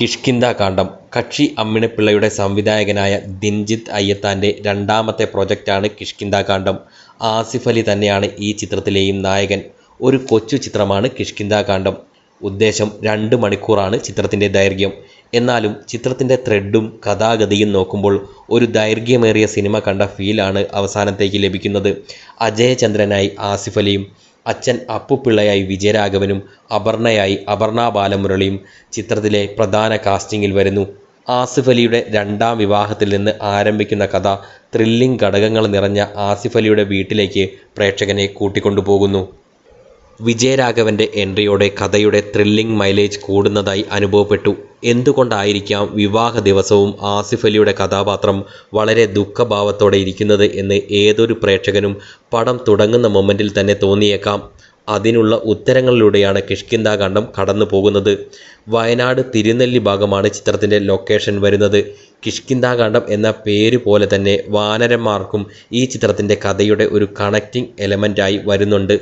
കിഷ്കിന്ധ കാണ്ഡം കക്ഷി അമ്മിണിപ്പിള്ളയുടെ സംവിധായകനായ ദിൻജിത്ത് അയ്യത്താന്റെ രണ്ടാമത്തെ പ്രൊജക്റ്റാണ് കിഷ്കിന്ദ കാണ്ഡം ആസിഫ് അലി തന്നെയാണ് ഈ ചിത്രത്തിലെയും നായകൻ. ഒരു കൊച്ചു ചിത്രമാണ് കിഷ്കിന്ദ കാണ്ഡം ഉദ്ദേശം രണ്ട് മണിക്കൂറാണ് ചിത്രത്തിന്റെ ദൈർഘ്യം. എന്നാലും ചിത്രത്തിന്റെ ത്രെഡും കഥാഗതിയും നോക്കുമ്പോൾ ഒരു ദൈർഘ്യമേറിയ സിനിമ കണ്ട ഫീലാണ് അവസാനത്തേക്ക് ലഭിക്കുന്നത്. അജയചന്ദ്രനായി ആസിഫ് അലിയും അച്ഛൻ അപ്പുപിള്ളയായി വിജയരാഘവനും അപർണയായി അപർണ ബാലമുരളിയും ചിത്രത്തിലെ പ്രധാന കാസ്റ്റിംഗിൽ വരുന്നു. ആസിഫ് അലിയുടെ രണ്ടാം വിവാഹത്തിൽ നിന്ന് ആരംഭിക്കുന്ന കഥ ത്രില്ലിംഗ് ഘടകങ്ങൾ നിറഞ്ഞ ആസിഫ് അലിയുടെ വീട്ടിലേക്ക് പ്രേക്ഷകനെ കൂട്ടിക്കൊണ്ടുപോകുന്നു. വിജയരാഘവന്റെ എൻട്രിയോടെ കഥയുടെ ത്രില്ലിംഗ് മൈലേജ് കൂടുന്നതായി അനുഭവപ്പെട്ടു. എന്തുകൊണ്ടായിരിക്കാം വിവാഹ ദിവസവും ആസിഫ് അലിയുടെ കഥാപാത്രം വളരെ ദുഃഖഭാവത്തോടെ ഇരിക്കുന്നത് എന്ന് ഏതൊരു പ്രേക്ഷകനും പടം തുടങ്ങുന്ന മൊമെന്റിൽ തന്നെ തോന്നിയേക്കാം. അതിനുള്ള ഉത്തരങ്ങളിലൂടെയാണ് കിഷ്കിന്താകാന്ഡം കടന്നു പോകുന്നത്. വയനാട് തിരുനെല്ലി ഭാഗമാണ് ചിത്രത്തിന്റെ ലൊക്കേഷൻ വരുന്നത്. കിഷ്കിന്താകാന്ഡം എന്ന പേര് പോലെ തന്നെ വാനരന്മാർക്കും ഈ ചിത്രത്തിന്റെ കഥയുടെ ഒരു കണക്റ്റിംഗ് എലമെന്റായി വരുന്നുണ്ട്.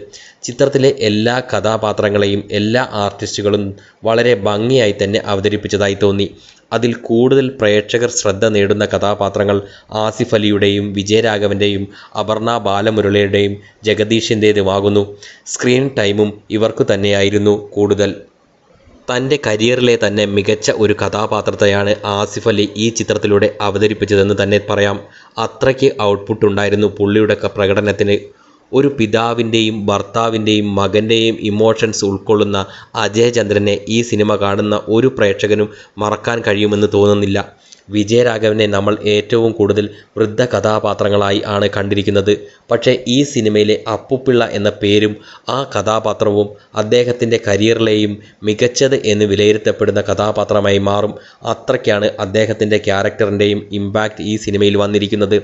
ചിത്രത്തിലെ എല്ലാ കഥാപാത്രങ്ങളെയും എല്ലാ ആർട്ടിസ്റ്റുകളും വളരെ ഭംഗിയായി തന്നെ അവതരിപ്പിച്ചതായി തോന്നി. അതിൽ കൂടുതൽ പ്രേക്ഷകർ ശ്രദ്ധ നേടുന്ന കഥാപാത്രങ്ങൾ ആസിഫ് അലിയുടെയും വിജയരാഘവന്റെയും അപർണ ബാലമുരളിയുടെയും ജഗദീഷിന്റേതുമാകുന്നു സ്ക്രീൻ ടൈമും ഇവർക്കു തന്നെയായിരുന്നു കൂടുതൽ. തന്റെ കരിയറിലെ തന്നെ മികച്ച ഒരു കഥാപാത്രത്തെയാണ് ആസിഫ് അലി ഈ ചിത്രത്തിലൂടെ അവതരിപ്പിച്ചതെന്ന് തന്നെ പറയാം. അത്രയ്ക്ക് ഔട്ട്പുട്ട് ഉണ്ടായിരുന്നു പുള്ളിയുടെ പ്രകടനത്തിന്. ഒരു പിതാവിന്റെയും ഭർത്താവിന്റെയും മകന്റെയും ഇമോഷൻസ് ഉൾക്കൊള്ളുന്ന അജയചന്ദ്രനെ ഈ സിനിമ കാണുന്ന ഒരു പ്രേക്ഷകനും മറക്കാൻ കഴിയുമെന്ന് തോന്നുന്നില്ല. വിജയരാഘവനെ നമ്മൾ ഏറ്റവും കൂടുതൽ വൃദ്ധ കഥാപാത്രങ്ങളായി ആണ് കണ്ടിരിക്കുന്നത്. പക്ഷേ ഈ സിനിമയിലെ അപ്പുപ്പിള്ള എന്ന പേരും ആ കഥാപാത്രവും അദ്ദേഹത്തിന്റെ കരിയറിലെയും മികച്ചത് എന്ന് വിലയിരുത്തപ്പെടുന്ന കഥാപാത്രമായി മാറും. അത്രയ്ക്കാണ് അദ്ദേഹത്തിന്റെ ക്യാരക്ടറിന്റെയും ഇമ്പാക്റ്റ് ഈ സിനിമയിൽ വന്നിരിക്കുന്നത്.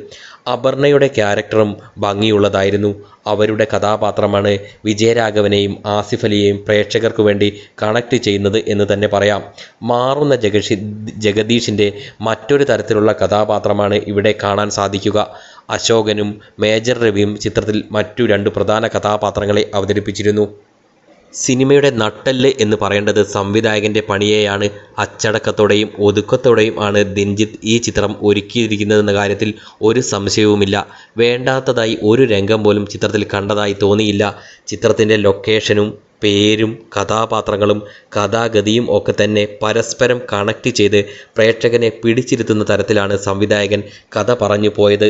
അപർണയുടെ ക്യാരക്ടറും ഭംഗിയുള്ളതായിരുന്നു. അവരുടെ കഥാപാത്രമാണ് വിജയരാഘവനെയും ആസിഫ് അലിയെയും പ്രേക്ഷകർക്ക് വേണ്ടി കണക്ട് ചെയ്യുന്നത് എന്ന് തന്നെ പറയാം. മാറുന്ന ജഗഷി ജഗദീഷിന്റെ മറ്റൊരു തരത്തിലുള്ള കഥാപാത്രമാണ് ഇവിടെ കാണാൻ സാധിക്കുക. അശോകനും മേജർ രവിയും ചിത്രത്തിൽ മറ്റു രണ്ട് പ്രധാന കഥാപാത്രങ്ങളെ അവതരിപ്പിച്ചിരുന്നു. സിനിമയുടെ നട്ടെല്ല് എന്ന് പറയേണ്ടത് സംവിധായകന്റെ പണിയെയാണ്. അച്ചടക്കത്തോടെയും ഒതുക്കത്തോടെയും ആണ് ദിൻജിത്ത് ഈ ചിത്രം ഒരുക്കിയിരിക്കുന്നതെന്ന കാര്യത്തിൽ ഒരു സംശയവുമില്ല. വേണ്ടാത്തതായി ഒരു രംഗം പോലും ചിത്രത്തിൽ കണ്ടതായി തോന്നിയില്ല. ചിത്രത്തിന്റെ ലൊക്കേഷനും പേരും കഥാപാത്രങ്ങളും കഥാഗതിയും ഒക്കെ തന്നെ പരസ്പരം കണക്ട് ചെയ്ത് പ്രേക്ഷകനെ പിടിച്ചിരുത്തുന്ന തരത്തിലാണ് സംവിധായകൻ കഥ പറഞ്ഞു പോയത്.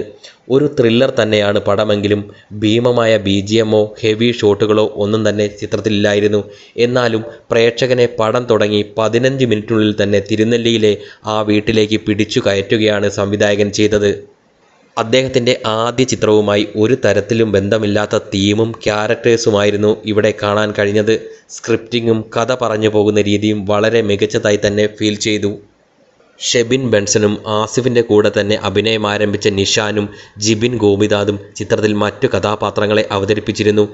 ഒരു ത്രില്ലർ തന്നെയാണ് പടമെങ്കിലും ഭീമമായ ബി ജി എമ്മോ ഹെവി ഷോട്ടുകളോ ഒന്നും തന്നെ ചിത്രത്തിലില്ലായിരുന്നു. എന്നാലും പ്രേക്ഷകനെ പടം തുടങ്ങി പതിനഞ്ച് മിനിറ്റിനുള്ളിൽ തന്നെ തിരുനെല്ലിയിലെ ആ വീട്ടിലേക്ക് പിടിച്ചു കയറ്റുകയാണ് സംവിധായകൻ ചെയ്തത്. അദ്ദേഹത്തിന്റെ ആദ്യ ചിത്രവുമായി ഒരു തരത്തിലും ബന്ധമില്ലാത്ത തീമും ക്യാരക്ടേഴ്സുമായിരുന്നു ഇവിടെ കാണാൻ കഴിഞ്ഞത്. സ്ക്രിപ്റ്റിങ്ങും കഥ പറഞ്ഞു പോകുന്ന രീതിയും വളരെ മികച്ചതായി തന്നെ ഫീൽ ചെയ്തു. ഷെബിൻ ബെൻസനും ആസിഫിന്റെ കൂടെ തന്നെ അഭിനയം ആരംഭിച്ച നിഷാനും ജിബിൻ ഗോപിനാഥും ചിത്രത്തിൽ മറ്റു കഥാപാത്രങ്ങളെ അവതരിപ്പിച്ചിരുന്നു.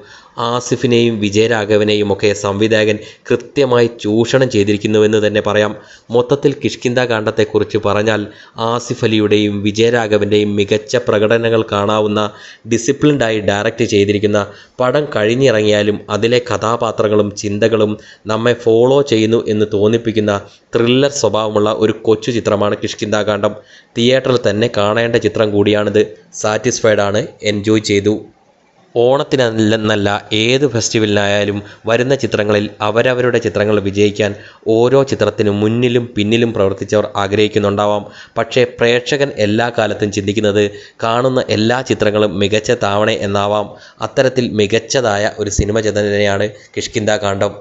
ആസിഫിനെയും വിജയരാഘവനെയും ഒക്കെ സംവിധായകൻ കൃത്യമായി ചൂഷണം ചെയ്തിരിക്കുന്നുവെന്ന് തന്നെ പറയാം. മൊത്തത്തിൽ കിഷ്കിന്ദ കാണ്ഡത്തെക്കുറിച്ച് പറഞ്ഞാൽ ആസിഫ് അലിയുടെയും വിജയരാഘവന്റെയും മികച്ച പ്രകടനങ്ങൾ കാണാവുന്ന ഡിസിപ്ലിൻഡായി ഡയറക്റ്റ് ചെയ്തിരിക്കുന്ന പടം കഴിഞ്ഞിറങ്ങിയാലും അതിലെ കഥാപാത്രങ്ങളും ചിന്തകളും നമ്മെ ഫോളോ ചെയ്യുന്നു എന്ന് തോന്നിപ്പിക്കുന്ന ത്രില്ലർ സ്വഭാവമുള്ള ഒരു കൊച്ചു ചിത്രമാണ് കിഷ്കിന്താകാന്ഡം തിയേറ്ററിൽ തന്നെ കാണേണ്ട ചിത്രം കൂടിയാണിത്. സാറ്റിസ്ഫൈഡ് ആണ്. എൻജോയ് ചെയ്തു. ഓണത്തിനല്ലെന്നല്ല ഏത് ഫെസ്റ്റിവലിനായാലും വരുന്ന ചിത്രങ്ങളിൽ അവരവരുടെ ചിത്രങ്ങൾ വിജയിക്കാൻ ഓരോ ചിത്രത്തിനും മുന്നിലും പിന്നിലും പ്രവർത്തിച്ചവർ ആഗ്രഹിക്കുന്നുണ്ടാവാം. പക്ഷേ പ്രേക്ഷകൻ എല്ലാ കാലത്തും ചിന്തിക്കുന്നത് കാണുന്ന എല്ലാ ചിത്രങ്ങളും മികച്ച താവണ എന്നാവാം. അത്തരത്തിൽ മികച്ചതായ ഒരു സിനിമ തന്നെയാണ് കിഷ്കിന്ധ കാണ്ഡം